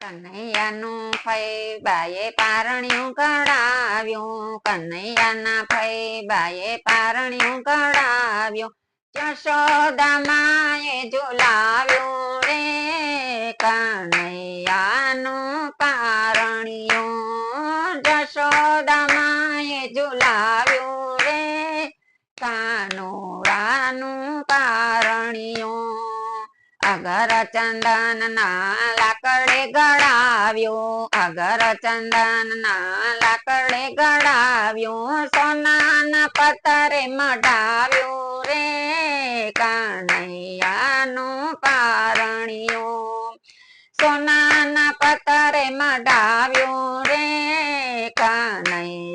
કનૈયાનું ફઈ બાએ પારણ્યું કડાવ્યું કનૈયાના ફઈ બાએ પારણ્યું કડાવ્યું જશોદા માએ ઝુલાવ્યું રે. કનૈયાનું પારણ્યું જશોદા માએ ઝુલાવ્યું અગર ચંદન ના લાકડે ગળાવ્યું અગર ચંદન ના લાકડે ગળાવ્યું, સોનાના પતરે મઢાવ્યું રે કનૈયાનું પારણ્યું સોનાના પતરે મઢાવ્યું રે કનૈયાનું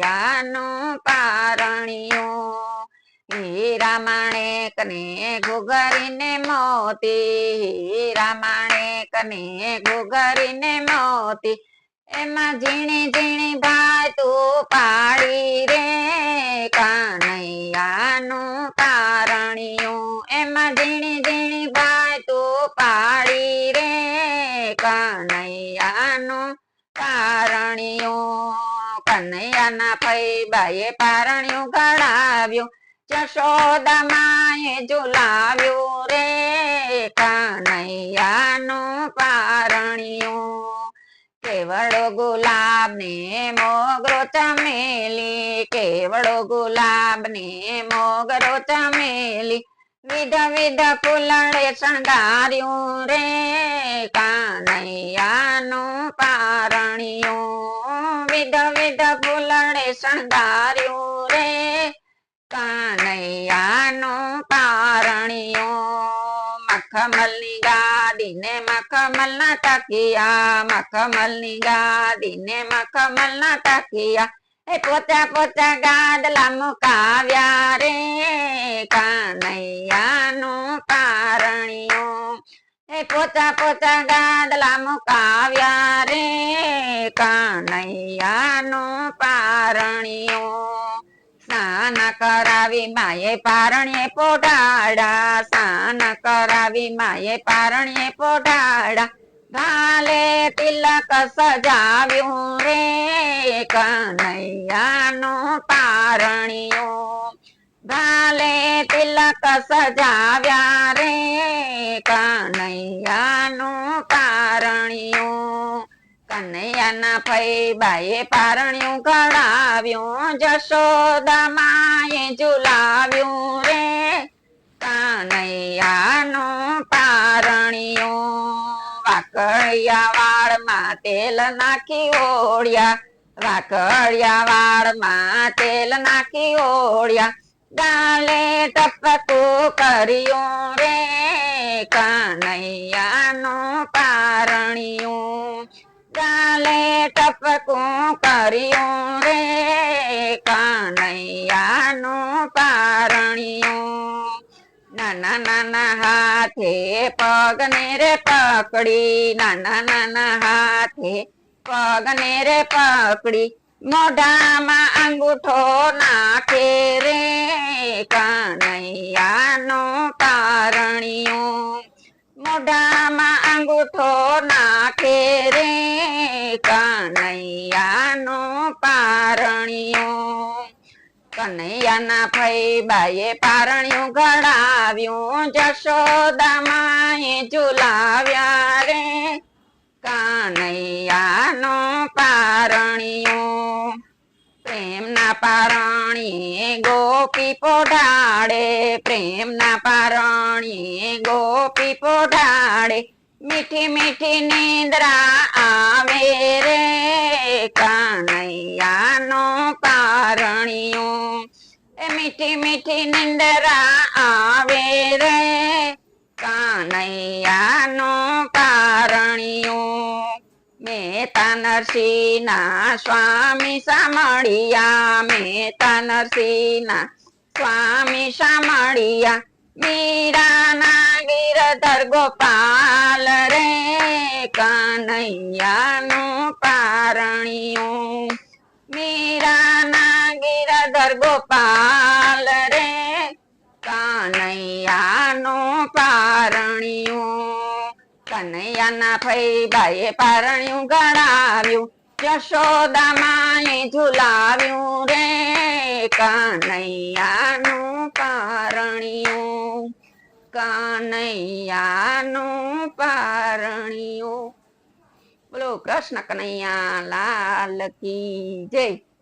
હીરા માણેક ને ગુગરીને મોતી હીરા માણેક ને ગુગરીને મોતી. એમાં ઝીણી ઝીણી ભાઈ તું પાડી રે, કાનૈયાનું તારણિયું એમાં ઝીણી ઝીણી ભાઈ તું પાડી રે, કાનૈયાનું પારણિયું કનૈયાના ભાઈ બાએ પારણ્યું ગળાવ્યું જશોદા માએ ઝુલાવ્યું રે કાનૈયાનું પારણિયું. કેવળો ગુલાબ ને મોગરો ચમેલી, કેવળો ગુલાબ ને મોગરો ચમેલી. વિધ વિધ ફૂલડે શણગાર્યું રે કાનૈયાનું પારણિયું. વિધ વિધ ફૂલડે શણગાર્યું કાનૈયાનું પારણિયો, મખમલની ગાદીને મખમલના તકિયા મખમલની ગાદીને મખમલના તકિયા એ પોતા પોતા ગાદલા મુકાવ્યા રે, કાનૈયાનું પારણિયો. એ પોતા પોતા ગાદલા મુકાવ્યા રે, કાનૈયાનું પારણિયો. કરાવી માએ પારણીએ પોઢાડા સ્નાન કરાવી માએ પારણીએ પોઢાડા. ભાલે તિલક સજાવ્યું રે કનૈયાનું પારણિયું ભાલે તિલક સજાવ્યા રે કનૈયાનું પારણિયું કનૈયાના ભાઈ બાએ પારણ્યું કઢાવ્યું જશોદા માએ ઝુલાવ્યું રે. કાનૈયાનું પારણિયું વાકડિયા વાળમાં તેલ નાખી ઓળ્યા. વાકડિયા વાળમાં તેલ નાખી ઓળ્યા. ગાલે ટપકું કર્યું રે. કાનૈયાનું પારણિયું ગાલે ટપકું કર્યું રે. કનૈયાનું પારણિયું. નાના નાના હાથે પગને રે પકડી. નાના નાના હાથે પગને રે પકડી. મોઢામાં અંગૂઠો નાખે રે કનૈયાનું પારણિયું. મોઢામાં અંગૂઠો નાખે રે કનૈયાનું કનૈયાના ફઈ પારણ્યું ઘડાવ્યું જશોદા માએ ઝુલાવ્યા રે. કનૈયાનો પારણિયું, પ્રેમના પારણીએ ગોપી પોઢાડે, પ્રેમના પારણીએ ગોપી પોઢાડે. મીઠી મીઠી નિંદ્રા આવે રે, કનૈયાનો એ મીઠી મીઠી નિંદરા આવે રે. કાનૈયાનું પારણિયું મેતા નરસિંહના સ્વામી સામળિયા મેતા નરસિંહના સ્વામી સામળિયા મીરાના ગીરધર ગોપાલ રે. કનૈયાનું પારણિયું મીરાના ગીરધર ગોપાલ પારણિયું. કનૈયા કનૈયાના ફૈબાએ પારણ્યું ગણાવ્યું. યશોદા માએ ઝુલાવ્યું રે કનૈયાનું પારણ્યું. કનૈયાનું પારણ્યું. બોલો કૃષ્ણ કનૈયા, લાલ કી જય.